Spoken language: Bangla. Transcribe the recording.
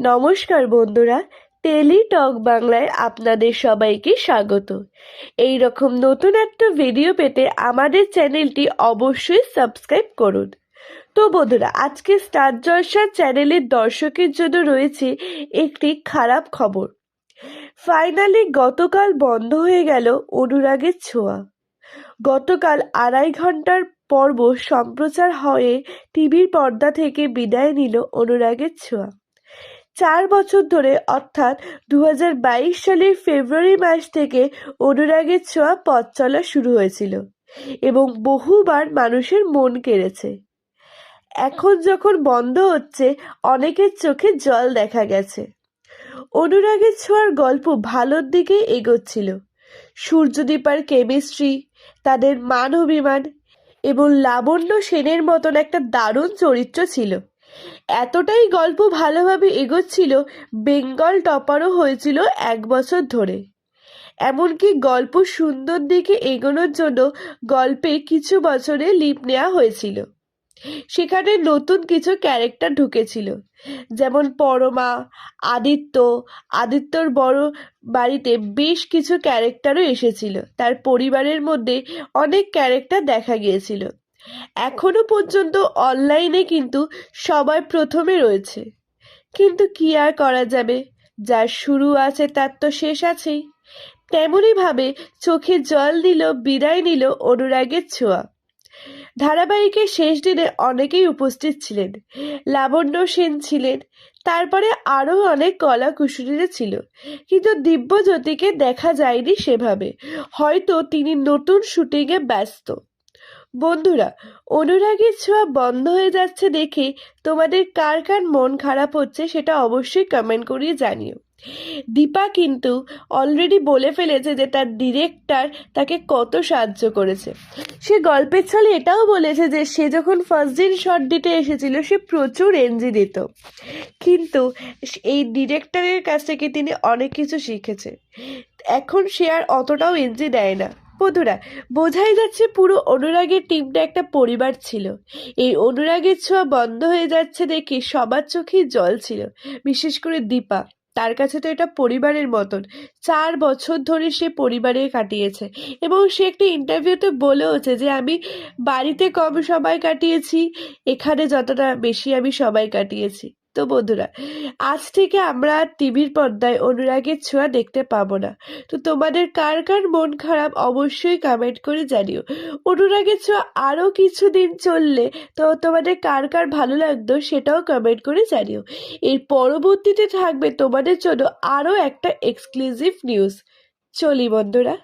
নমস্কার বন্ধুরা টেলি টক বাংলায় আপনাদের সবাইকে স্বাগত। এই রকম নতুন একটা ভিডিও পেতে আমাদের চ্যানেলটি অবশ্যই সাবস্ক্রাইব করুন। তো বন্ধুরা, আজকে স্টার জলসার চ্যানেলের দর্শকের জন্য রয়েছে একটি খারাপ খবর। ফাইনালি গতকাল বন্ধ হয়ে গেল অনুরাগের ছোঁয়া। গতকাল আড়াই ঘণ্টার পর্ব সম্প্রচার হয়ে টিভির পর্দা থেকে বিদায় নিল অনুরাগের ছোঁয়া। চার বছর ধরে, অর্থাৎ দু হাজার বাইশ সালের ফেব্রুয়ারি মাস থেকে অনুরাগের ছোঁয়া পথ চলা শুরু হয়েছিল এবং বহুবার মানুষের মন কেড়েছে। এখন যখন বন্ধ হচ্ছে, অনেকের চোখে জল দেখা গেছে। অনুরাগের ছোঁয়ার গল্প ভালোর দিকে এগোচ্ছিল। সূর্যদীপার কেমিস্ট্রি, তাদের মান অভিমান এবং লাবণ্য সেনের মতন একটা দারুণ চরিত্র ছিল। এতটাই গল্প ভালোভাবে এগোচ্ছিল, বেঙ্গল টপারও হয়েছিল এক বছর ধরে। এমনকি গল্প সুন্দর দিকে এগোনোর জন্য গল্পে কিছু বছরে লিপ নেওয়া হয়েছিল। সেখানে নতুন কিছু ক্যারেক্টার ঢুকেছিল, যেমন পরমা, আদিত্য। আদিত্যর বড় বাড়িতে বেশ কিছু ক্যারেক্টারও এসেছিল। তার পরিবারের মধ্যে অনেক ক্যারেক্টার দেখা গিয়েছিল। এখনও পর্যন্ত অনলাইনে কিন্তু সবাই প্রথমে রয়েছে। কিন্তু কি আর করা যাবে? যার শুরু আছে তার তো শেষ আছেই। তেমনইভাবে চোখে জল দিল, বিদায় নিল অনুরাগের ছোঁয়া। ধারাবাহিকের শেষ দিনে অনেকেই উপস্থিত ছিলেন। লাবণ্য সেন ছিলেন, তারপরে আরও অনেক কলা কুশলীরা ছিল। কিন্তু দিব্যজ্যোতিকে দেখা যায়নি সেভাবে। হয়তো তিনি নতুন শুটিংয়ে ব্যস্ত। বন্ধুরা, অনুরাগের ছোঁয়া বন্ধ হয়ে যাচ্ছে দেখে তোমাদের কার কার মন খারাপ হচ্ছে সেটা অবশ্যই কমেন্ট করিয়ে জানিও। দীপা কিন্তু অলরেডি বলে ফেলেছে যে তার ডিরেক্টর তাকে কত সাহায্য করেছে। সে গল্পের ছলে এটাও বলেছে যে সে যখন ফার্স্ট দিন শট দিতে এসেছিল, সে প্রচুর এনজি দিত। কিন্তু এই ডিরেক্টরের কাছ থেকে তিনি অনেক কিছু শিখেছে। এখন সে আর অতটাও এনজি দেয় না। বন্ধুরা, বোঝাই যাচ্ছে পুরো অনুরাগের টিমটা একটা পরিবার ছিল। এই অনুরাগের ছোঁয়া বন্ধ হয়ে যাচ্ছে দেখে সবার চোখেই জল ছিল, বিশেষ করে দীপা। তার কাছে তো এটা পরিবারের মতন। চার বছর ধরে সে পরিবারে কাটিয়েছে এবং সে একটি ইন্টারভিউতে বলেওছে যে, আমি বাড়িতে কম সময় কাটিয়েছি, এখানে যতটা বেশি আমি সময় কাটিয়েছি। তো বন্ধুরা, আজ থেকে আমরা আর টিভির পর্দায় অনুরাগের ছোঁয়া দেখতে পাবো না। তো তোমাদের কার কার মন খারাপ অবশ্যই কমেন্ট করে জানিও। অনুরাগের ছোঁয়া আরও কিছুদিন চললে তো তোমাদের কার কার ভালো লাগতো সেটাও কমেন্ট করে জানিও। এর পরবর্তীতে থাকবে তোমাদের জন্য আরও একটা এক্সক্লুসিভ নিউজ চলি বন্ধুরা।